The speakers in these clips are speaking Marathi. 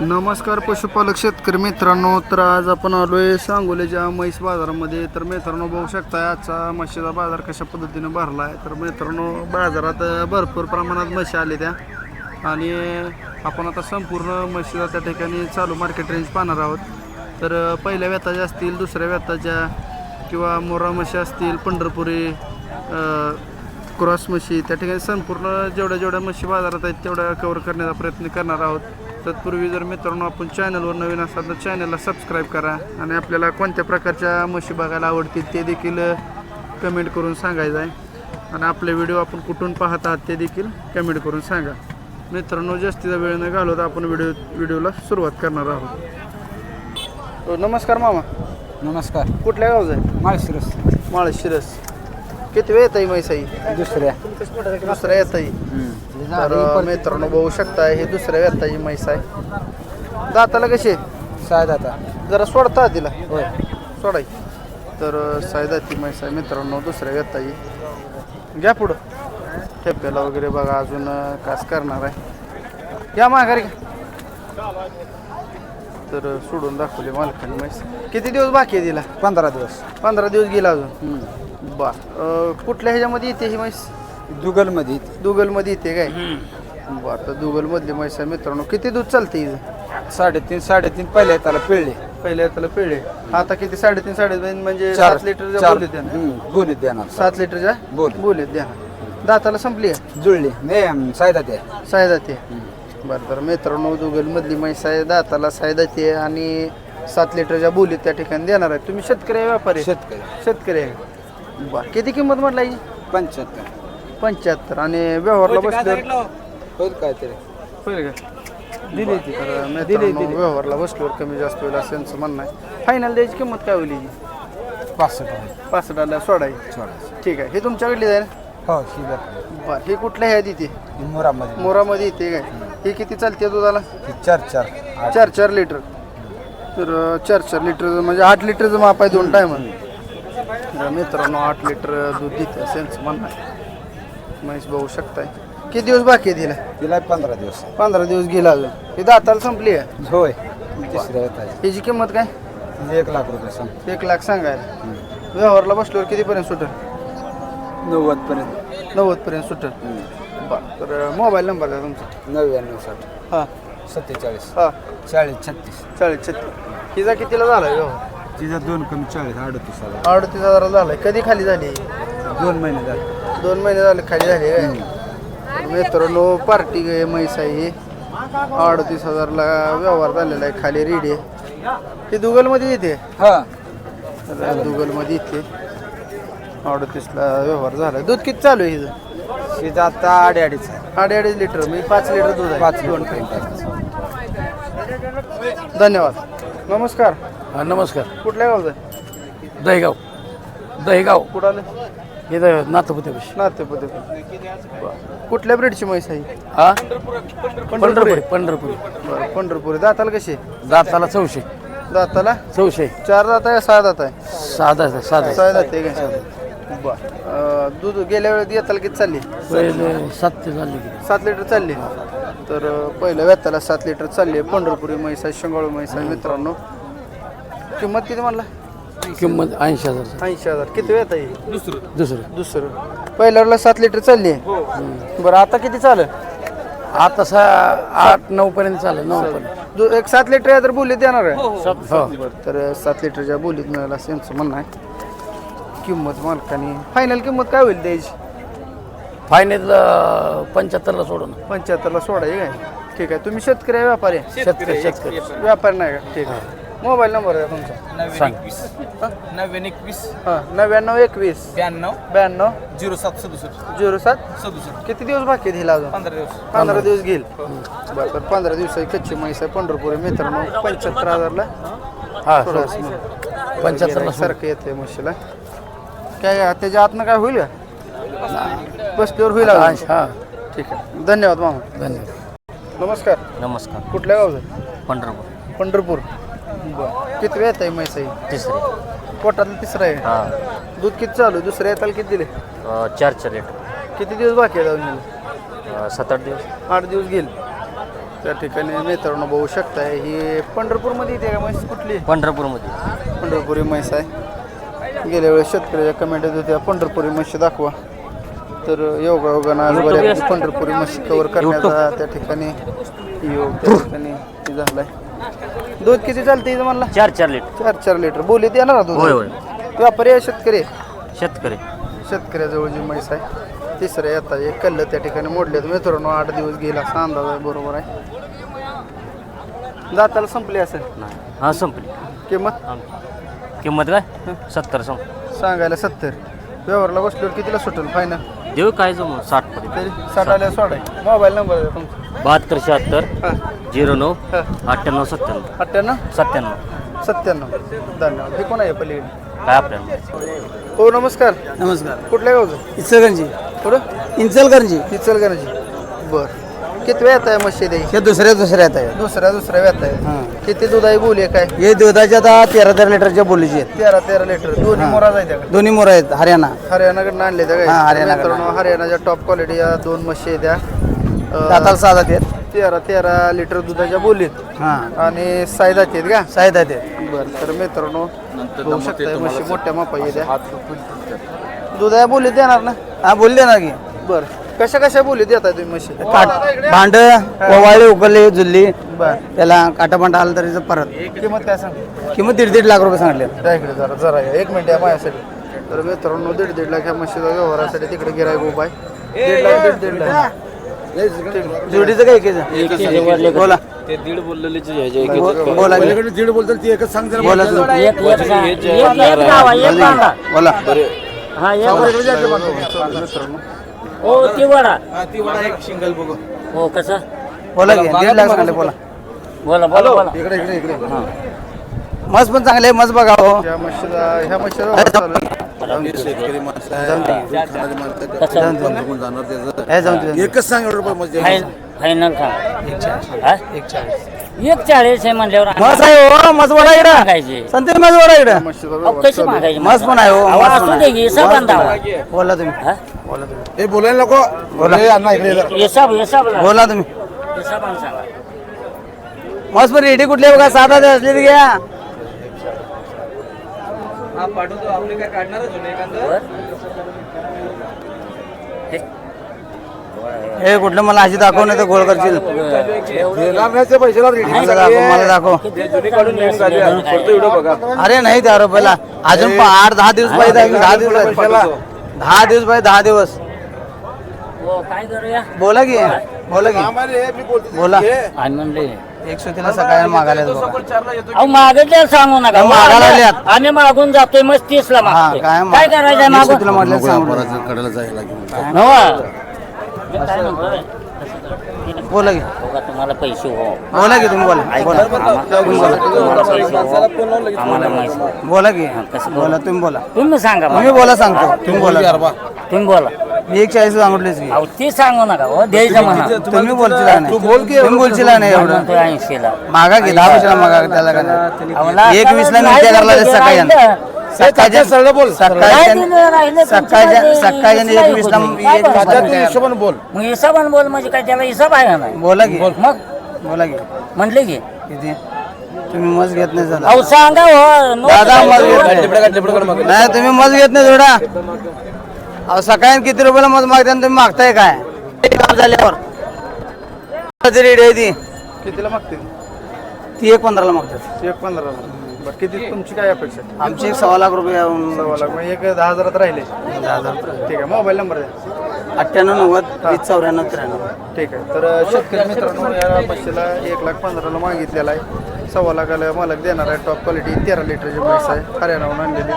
नमस्कार पशुपालक शेतकरी मित्रांनो तर आज आपण आलो आहे सांगोलीच्या म्हैस बाजारामध्ये. तर मित्रांनो बघू शकता आजचा म्हशीचा बाजार कशा पद्धतीने भरला आहे तर मित्रांनो बाजारात भरपूर प्रमाणात म्हशी आले त्या. आणि आपण आता संपूर्ण म्हशीला त्या ठिकाणी चालू मार्केट रेंज पाहणार आहोत. तर पहिल्या व्याताच्या असतील दुसऱ्या व्याताच्या किंवा मोरा म्हशी असतील पंढरपुरी क्रॉस म्हशी त्या ठिकाणी संपूर्ण जेवढ्या जेवढ्या म्हशी बाजारात आहेत तेवढ्या कव्हर करण्याचा प्रयत्न करणार आहोत. तत्पूर्वी जर मित्रांनो आपण चॅनलवर नवीन असाल तर चॅनलला सबस्क्राईब करा आणि आपल्याला कोणत्या प्रकारच्या म्हशी बघायला आवडतील ते देखील कमेंट करून सांगायचं आहे. आणि आपले व्हिडिओ आपण कुठून पाहत आहात ते देखील कमेंट करून सांगा. मित्रांनो जास्तीचा वेळ न घालवता आपण व्हिडिओ व्हिडिओला सुरुवात करणार आहोत. हो, नमस्कार मामा. नमस्कार. कुठल्या गावचा आहे? माळशिरस. माळशिरस. किती वेळ येत आहे म्हैसाई? दुसऱ्या. दुसऱ्या येत आहे तर मित्रांनो बघू शकता हे दुसऱ्या व्यताची म्हैस आहे दाताला कशी आहे? साहेब आता जरा सोडता तिला होय. सोडाय. तर सायदाची म्हैस आहे मित्रांनो दुसऱ्या व्यताची घ्या पुढं. ठेप्याला वगैरे बघा अजून कास करणार आहे. या माघारी. तर सोडून दाखवली मालकाने म्हैस किती दिवस बाकी आहे तिला? पंधरा दिवस. पंधरा दिवस गेला अजून. बा कुठल्या ह्याच्यामध्ये येते ही म्हैस? दुगलमध्ये दुगलमध्ये येते काय? बरं आता दुगलमधली म्हैस आहे मित्रांनो. किती दूध चालते हिचं? साडेतीन साडेतीन. पहिले त्याला पिळले. पहिले त्याला पिळे आता किती? साडेतीन साडेतीन म्हणजे सात लिटरच्या चार. बोलीत द्या ना. बोलीत देणार. सात लिटरच्या बोली. बोलीत. द्या ना. दाताला संपली आहे? जुळली. नाही सायदा ते. साय जाते बरं तर मित्रांनो दुगलमधली म्हैस आहे दाताला साय जाते आणि सात लिटरच्या बोलीत त्या ठिकाणी देणार आहे. तुम्ही शेतकरी आहे व्यापारी आहे? शेतकरी शेतकरी आहे. बरं किती किंमत म्हटलं ही? पंच्याहत्तर. पंच्याहत्तर. आणि व्यवहारला बसल्यावर होईल काहीतरी होईल का? दिली ती. तर मित्रांनो व्यवहारला बसल्यावर कमी जास्त होईल असं यांचं म्हणणं आहे. फायनल द्यायची किंमत काय होईल हिची? पासष्ट डाला सोडाई सोळाशे ठीक आहे. हे तुमच्याकडली जाईल हो ही बरं हे कुठल्या ह्यात येते ही मोरामध्ये. मोरामध्ये येते काय? हे किती चालते दुधाला? ही चार चार. आठ. चार चार लिटर. तर अं, चार चार लिटर म्हणजे आठ लिटरचं माप आहे दोन टायम मित्रांनो आठ लिटर दूध देते असं यांचं म्हणणं आहे. म्हैस बघू शकताय. किती दिवस बाकी आहे तिला? तिला पंधरा दिवस. पंधरा दिवस गेला अजून. ही दाताला संपली आहे? होय. तिसऱ्या किंमत काय? एक लाख रुपये सांग एक लाख सांगायला. व्यवहारला बसल्यावर कितीपर्यंत सुटेल? नव्वद पर्यंत. नव्वदपर्यंत सुटेल. बरं तर मोबाईल नंबर द्या तुमचा. नव्याण्णव साठ. हां. सत्तेचाळीस. हां. चाळीस छत्तीस. चाळीस छत्तीस. हिचा कितीला झाला व्यवहार? तिचा दोन कमी चाळीस अडतीस हजार. अडतीस हजाराला झालाय. कधी खाली झाली? दोन महिने झाले. दोन महिने झाले खाली झाली काय मित्रांनो पार्टी गे म्हैस आहे ही. अडतीस हजारला व्यवहार झालेला आहे खाली रेडी आहे. ही दुगलमध्ये येते? हा. दुगलमध्ये येते. अडतीसला व्यवहार झाला. दूध किती चालू आहे हिचं? तिचा आता अडी अडीच आहे. अडीच अडीच लिटर मी पाच लिटर दूध आहे. पाच दोन दोन धन्यवाद. नमस्कार. हा नमस्कार. कुठल्या गावचं? आहे दहीगाव. दहीगाव. कुठं आलं? इथं नाथपतीपाशी नातेपुते कुठल्या ब्रीडची म्हैस आहे ही? हा? पंढरपुरी. पंढरपुरी बरं पंढरपुरी. दाताला कशी आहे? दाताला चौशे. दाताला? चौशे. चार दात आहे सहा दात आहे? साधा साधा सहा दात. आहे बरं. दूध गेल्या वेळेत येताला किती चालली? पहिले सात ते झाले की सात लिटर चालली. तर अं, पहिल्या व्यताला सात लिटर चालली आहे. पंढरपुरी म्हैस आहे शेंगाळू म्हैस आहे मित्रांनो. किंमत किती म्हणला? किंमत ऐंशी हजार. ऐंशी हजार. किती वेत आहे दुसरं. दुसरं. दुसरं. पहिल्याला सात लिटर चालली आहे. बरं आता किती चालेल? आता सा आठ नऊ पर्यंत चालेल नऊ पर्यंत. दु- एक सात लिटर आहे तर बोलीत देणार आहे. हो बरं तर सात लिटरच्या बोलीत मिळाला असं यांचं म्हणणं आहे. किंमत मालकाने फायनल किंमत काय होईल द्यायची फायनल पंच्याहत्तरला सोडून. पंच्याहत्तरला सोडा हे काय? ठीक आहे. तुम्ही शेतकरी आहे व्यापारी आहे? शेतकरी शेतकरी व्यापारी नाही का? ठीक आहे. मोबाईल नंबर आहे तुमचा. सांग. नव्याण्णव एकवीस. हां नव्याण्णव एकवीस. ब्याण्णव. ब्याण्णव. झिरो सात सदुसष्ट. झिरो सात. सदुसष्ट. किती दिवस बाकी आहे हिला अजून? पंधरा दिवस. पंधरा दिवस घेईल. बरं तर पंधरा दिवसाची कच्ची म्हैस आहे पंढरपूर आहे मित्रांनो पंच्याहत्तर हजारला. हा थोडं पंच्याहत्तरला सारखं येते म्हशीला. काय त्याच्या आतनं काय होईल का? बसल्यावर होईल अजून? हा. ठीक आहे. धन्यवाद मामा. धन्यवाद. नमस्कार. नमस्कार. कुठल्या गावचं? पंढरपूर. पंढरपूर. बरं किती वेळ आहे म्हैस आहे तिसरे. पोटातलं तिसरं आहे? हां. दूध किती चालू आहे? दुसऱ्या येताला किती दिले? चार चार लिटर किती दिवस बाकी आहे जाऊन गेले सात आठ दिवस. आठ दिवस गेले. त्या ठिकाणी मित्रांनो बघू शकताय ही पंढरपूरमध्ये येते का म्हैस कुठली? पंढरपूरमध्ये. पंढरपुरी म्हैस आहे. गेल्या वेळेस शेतकऱ्याच्या कमेंट येत होत्या पंढरपुरी म्हशी दाखवा. तर योगा योगानं आज बऱ्यापैकी पंढरपुरी म्हशी कव्हर करण्याचा त्या ठिकाणी योग त्या ठिकाणी झालाय. दूध किती चालते इथं म्हणला? चार चार लिटर. चार चार लिटर. बोलीत येणार ना दूध. होय. व्यापारी आहे शेतकरी? आहे? शेतकरी. शेतकऱ्याजवळ जी म्हैस आहे तिसऱ्या येतात एक कल्ल त्या ठिकाणी मोडलेत. मित्रांनो आठ दिवस गेला असा अंदाज आहे बरोबर आहे. दाताला संपली असेल? नाही. हा संपली. किंमत? किंमत काय? सत्तर सांगायला सत्तर. व्यवहारला बसल्यावर कितीला सुटेल? फायनल देऊ काय जमू साठ पर्यंत. तरी साठ आल्या सोडाय मोबाईल नंबर आहे तुमचा. बहात्तर शहात्तर हां. झिरो नऊ हां. अठ्ठ्याण्णव सत्त्याण्णव. अठ्ठ्याण्णव? सत्त्याण्णव. सत्त्याण्णव. धन्यवाद. हे कोण आहे पलीकडे काय आपल्याला? हो नमस्कार. नमस्कार. कुठल्या गावचं? इचलगंजी कुठं? इंचलगंजी इचलगंजी बर. किती वेळ आहे मशीद आहे हे दुसऱ्या दुसऱ्या आहेत आहे. दुसऱ्या दुसऱ्या व्यात आहे. किती दूध आहे बोली काय? हे दुधाच्या आता तेरा तेरा लिटरच्या बोलीची आहेत. तेरा तेरा लिटर. दोन्ही मोरा जायच्या का? दोन्ही मोर आहेत. हरियाणा. हरियाणाकडनं आणले त्या हा, हरियाणाकडनं. मित्रांनो हरियाणाच्या टॉप क्वालिटी या दोन म्हशी आहेत त्या. अं, दाताला साधा आहेत. तेरा तेरा लिटर दुधाच्या बोलीत हां. आणि सायदाचे आहेत का? साईद आहेत. बर तर मित्रांनो बघू शकताय मोठ्या मापाई द्या दुधाया बोलीत देणार ना? हा बोलले ना की. बर. कशा कशा बोलीत देताय तुम्ही म्हशी काट भांड ओवाळे उकलले जुल्ली बर त्याला काटापांडा आला तरी परत किंमत काय सांग किंमत दीड दीड लाख रुपये सांगले त्या इकडे जरा जरा या. एक मिनिट या माझ्यासाठी तर मित्रांनो दीड दीड लाख ह्या म्हशीचा व्यवहारासाठी तिकडे गिराय उभा आहे दीड लाख दीड दीड लाख जोडीचं काय बोला ते दीड बोललेले बो- बोला की. दीड बोलतात ती एकच सांग जरा बोला तुम्ही. एक हा मित्रांनो. हो ती वडा. ती वडा एक सिंगल बघू. हो कसं? बोला की दीड लाख सांगले बोला. बोला बोला बोला. इकडे इकडे इकडे मस्त पण चांगले आहे, मस्त बघा हो. ह्या चालू आहे. शेतकरी माणसं आहे, खाणारी माणसं आहे, कसं? बघून जाणार त्याचं. हे जाऊन दे. एकच सांग एवढं रुपये फायनल सांग. हा? एक चाळीस आहे म्हणल्यावर मस्त आहे हो मस्त बडा इकडं मागायचे संतोष मस्त बडा इकडं अहो, कशी. मागायची मस्त पण आहे हो अहो, असू दे आहे. की, हिसाब. बोला तुम्ही हा? बोला तुम्ही हे बोलायला नको बोला. हे अण्णा इकडे ये जरा. हिसाब हिसाब लावा. बोला तुम्ही सांगा मस्त पण रेडी कुठले बघा साधा ते असले तर घ्या हा पाठवतो आपले काय काढणारच होणे एखादं बर. हे. हे कुठलं मला अशी दाखव नाही तर गोळ करशील. मला दाखव. मला? अरे नाही त्या रुपयाला. अजून आठ दहा दिवस पाहिजे दहा दिवस पाहिजे. दहा दिवस पाहिजे दहा दिवस. बोला की. बोला की. बोला. आणि एक सुतीला सकाळी मागायला येतो बघा. अहो मागितल्यावर सांगू नका. मागायला लागल्यात. आम्ही मागून जातोय मग तीसला हा मागतोय. काय एक मागून म्हटलं सांगू व्यापाराचं कडेला जायला लागेल. काय? बोला की. बघा, तुम्हाला पैसे हो. बोला की तुम्ही बोला. बोला. तुम्हाला पैसे हो. आम्हाला माहिती नाही. बोला की. कसं बोला तुम्ही बोला. तुम्ही सांगा मला. तुम्ही बोला सांगतो. तुम्ही बोला. तुम्ही बोला. मी एक चाळीस सांगितलेच की. अहो ती सांगू नका हो. द्यायचं म्हणा. तुम्ही बोलचिला नाही? तुम्ही बोलचिला नाही एवढं? म्हणतोय ऐंशीला. मागा की दहा पैशाला मागा त्याला नाही. एक वीसला मी त्या करला सकाळी सकाळच्या सकाळच्या सकाळच्या सकाळच्या हिशोबाने बोल. मग हिसाबान बोल म्हणजे काय त्याला हिसाब आहे का नाही? बोला की. मग? बोला. की. म्हटले की. किती? तुम्ही मज घेत नाही झाला अहो सांगा हो. नो दादा मज घेत. नाही. नाही तुम्ही मज घेत नाही थोडा अहो सकाळी किती रुपयाला मज मागता आणि तुम्ही मागताय काय? काम झाल्यावर. रेडी आहे ती? कितीला मागते? ती एक पंधराला मागतात. एक पंधरा बरं किती तुमची काय अपेक्षा आहे? आमची एक सव्वा लाख रुपये अं, सव्वा लाख मग एक दहा हजारात राहिले. ठीक आहे मोबाईल नंबर द्या. अठ्ठ्याण्णव नव्वद वीस चौऱ्याण्णव त्र्याण्णव. ठीक आहे तर शेतकरी मित्रांनो या म्हशीला एक लाख पंधराला मागितलेला आहे. सव्वा लाखाला मालक देणार आहे टॉप क्वालिटी तेरा लिटरची म्हैस आहे. हरियाणाहून आणलेली.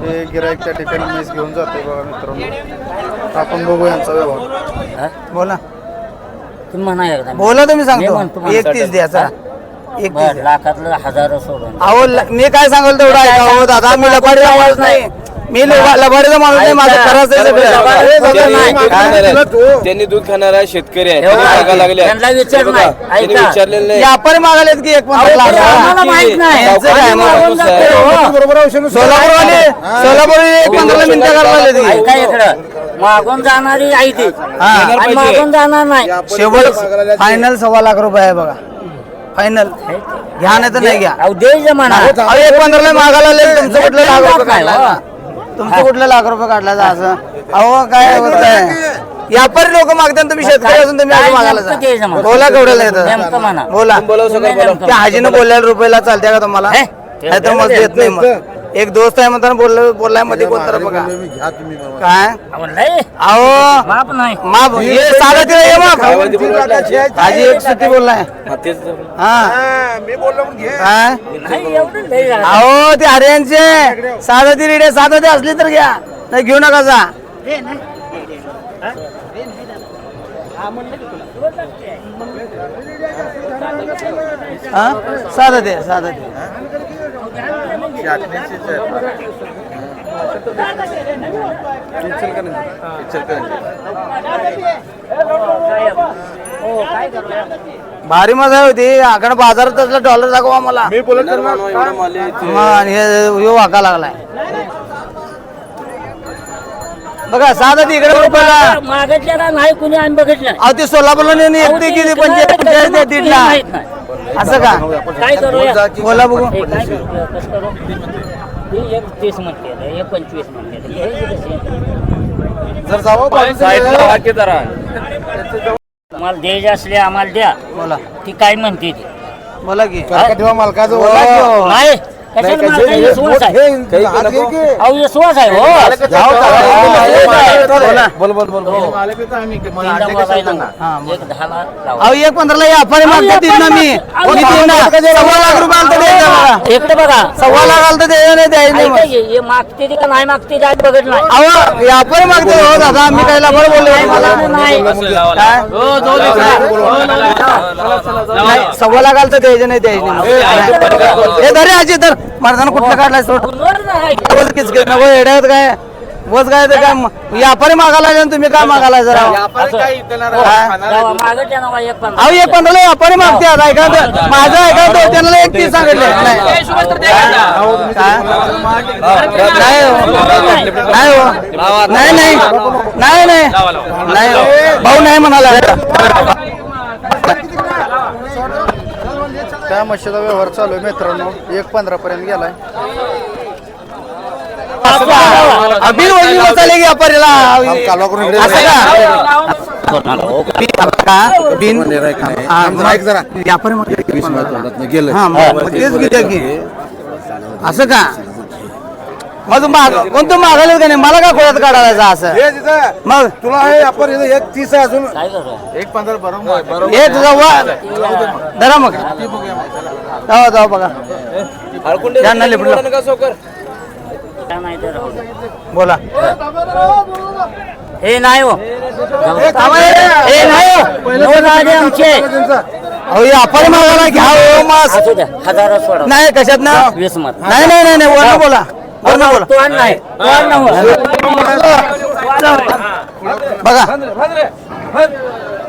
हे गिराईक त्या ठिकाणी म्हैस घेऊन जाते बघा मित्रांनो. आपण बघू यांचा व्यवहार. हा? बोला. तुम्ही म्हणा एकदा. बोला तुम्ही मी म्हणतो सांगतो एक तीस द्या चला एक बर लाखातलं हजार सोडून. अहो ल- मी काय सांगाल तेवढं ऐका हो दादा मी लबाडीचा माणूस नाही. मी लबा- लबाडीचा माणूस नाही माझं खरंच आहे सगळं. लबाडी सगळं नाही. काय? त्यांनी दूध खाणारा शेतकरी आहे एवढं त्यांनी आहे. लागले. त्यांना विचार हे बघा, नाही. त्यांनी ऐका. विचारलेलं नाही. व्यापारी मागायलेत की एक आम्हाला माहीत नाही. यांचं काय आम्ही मग? मागून जातोय, हो. बरोबर औषध सोलापूर वाले सोलापूर एक पंधराला मिनिटं करायला लागले ऐका इकडं. मागून जाणारी आहे ती. हा. आणि मागून जाणार नाही. शेवट फायनल सव्वा लाख रुपये आहे बघा. फायनल घ्या नाही तर नाही घ्या. अहो दे म्हणा. अहो, एक पंधराला मागायला लागले. तुमचं कुठलं लाख रुपये काढला. तुमचं कुठलं लाख रुपये काढला असं? अहो काय होत आहे व्यापारी लोक मागतात तुम्ही शेतकरी असून तुम्ही मागायला नेमकं जा. बोला केवढ्याला नेमकं म्हणा. येतं बोला. तुम्ही नेमकं त्या हाजीनं बोललेल्या रुपयाला चालते का तुम्हाला? हे? नाही तर मग देत नाही मग. एक दोस्त आहे म्हणताना बोललं बोललायमध्ये कोणतं बघा. घ्या तुम्ही मला. काय? अहो. माप नाही. हे साधा तिला माप हाजी एक सुट्टी बोललाय. हा. हा. हा, मी बोललो म्हणून घे. काय नाही एवढं लय झालं. अहो ते हरियांचे साधं ती रेडे साधं ते असली तर घ्या. नाही घेऊ नका जा. हा? साधं ते साधं ते. हो? भारी मजा होती. आकडे बाजारात असलं डॉलर दाखवा मला. मी बोलत आणि हे वाका लागलाय. बघा साधं ते इकडे रुपयाला मागितलेला नाही कुणी आम्ही बघितलं अहो ते सोलापूरला नेऊन एकटे किती पंचायत दीडला. माहीत नाही. असं का काय करूया बोला बघू हे काय करूया? कसं करू? हे एक तीस म्हणते एक पंचवीस म्हणते हे? जर जावं साईडला राहा की जरा. मला द्यायचे असले आम्हाला द्या बोला ती काय म्हणते ती बोला की मालकाचं हो. बोला की हो. नाही नाही, कशाला हे विश्वास आहे? मोठे, हे. अहो विश्वास आहे हो. जाऊ का? बोला. बोल बोल बोल. बोल. तीनदा बोलायला नको. हा, बोल. एक दहाला लावा. अहो एक पंधराला व्यापारी मागते तीन ना मी अहो, कोणी तीन ना सव्वा लाख रुपये आलतं द्यायचं मला. इकडे बघा. सव्वा लाख आलतं द्यायचं नाही द्यायचं नाही ऐका मग. हे हे मागते ती का नाही मागते ते आज बघत नाही. अहो व्यापारी मागते हो दादा. मी काय लबाड बोललो नाही मला. नाही काय नाही, सव्वा लाख आलतं द्यायचं नाही द्यायचं नाही. हे धरे आजी तर माणसानं कुठलं काढलाय सोड. बोल किचकिच नको येड्यात काय? बोस काय ते काय? व्यापारी मागायला लागले तुम्ही काय मागायला जरा एक पंधरा. अहो एक पंधराला व्यापारी मागते आता ऐका तर. माझं ऐका तो त्यांना एक तीस सांगितले. नाही? नाही हो. नाही हो. नाही नाही नाही. नाही नाही. हो. भाऊ नाही म्हणाला. त्या म्हशीचा व्यवहार चालू आहे मित्रांनो एक पंधरा पर्यंत गेलाय बिल की व्यापारीला कालवा करून इकडे असं का का बिन थांब जरा, ऐक जरा. व्यापारी मागते वीस मिनिट तोंडातनं गेलं. हा मग मग तेच घेते की असं का मग तू माग कोण तू मागायला का नाही? मला का खोळ्यात काढायचा असं? हे तिथं मग? तुला हे आपण इथं एक तीस आहे अजून? एक पंधरा बरोबर. हे तुझा वा धरा मग. जाऊ जाऊ बघा. हळकुंडे यांना लिपलं. बोला हे नाही हो. हे नाही हो. नऊ आमचे. अहो व्यापारी मागायला घ्या हो मास. हजार सोडा. नाही कशात ना? वीस मत नाही नाही नाही बोला. तो हो. बघा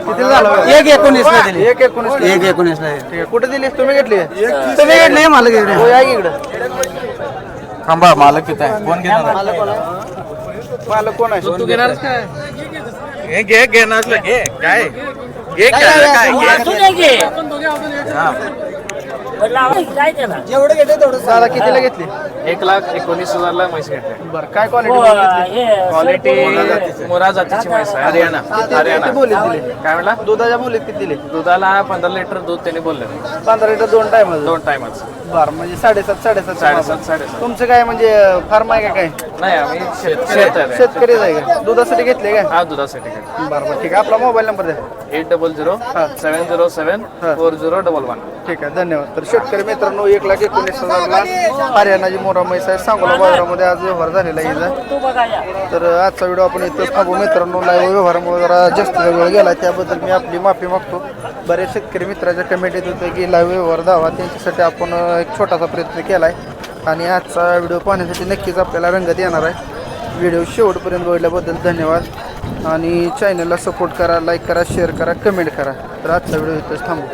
किती झालं एक एकोणीस ला दिली. एक एकोणीस एक एकोणीस ला दिली. ठीक आहे कुठे दिलीस? तुम्ही घेतली? तुम्ही घेतली मला हो घेतली या की इकडं. थांबा मालक आहे. कोण घेणार? मालक कोण आहे? तू घेणारच काय? घे घे घेणार घे. काय? घे काय? काय घे. असू दे की. बरं, दादा कितीला घेतली? एक लाख एकोणीस हजारला म्हैस घेतली. बरं काय हो, क्वालिटी हे क्वालिटी मोरा जातीची म्हैस आहे. हरियाणा. हरियाणा. बोलीत दिली काय म्हणला? दुधाच्या बोलीत किती दिली? दुधाला पंधरा लिटर दूध त्यांनी बोलले. पंधरा लिटर दोन टाइम दोन टायमाच. बरं म्हणजे साडेसात साडेसात साडेसात साडेसात. तुमचं काय म्हणजे फार्म आहे का काय? नाही आम्ही शेत शेत आहे शेतकरीच आहे का? दुधासाठी घेतले का हा दुधासाठी काय बरं बरं ठीक आहे. आपला मोबाईल नंबर द्या. Eight double zero seven zero seven four zero double one. ठीक आहे धन्यवाद. तर शेतकरी मित्रांनो एक लाख एकोणीस हजारला हरियाणाची मोरा म्हैस आहे सांगोला बाजारामध्ये आज व्यवहार झालेला आहे तर आजचा व्हिडिओ आपण इथंच थांबू. मित्रांनो लाईव्ह व्यवहारामुळे जरा जास्त वेळ गेला त्याबद्दल मी आपली माफी मागतो. बरेच शेतकरी मित्राच्या कमेंट येत होते की लाईव्ह व्यवहार धावा त्यांच्यासाठी आपण एक छोटासा प्रयत्न केला आहे आणि आजचा व्हिडिओ पाहण्यासाठी नक्कीच आपल्याला रंगत येणार आहे. व्हिडिओ शेवटपर्यंत बघितल्याबद्दल धन्यवाद. आणि चॅनलला सपोर्ट करा लाईक करा शेअर करा कमेंट करा. तर आजचा व्हिडिओ इथंच थांबू.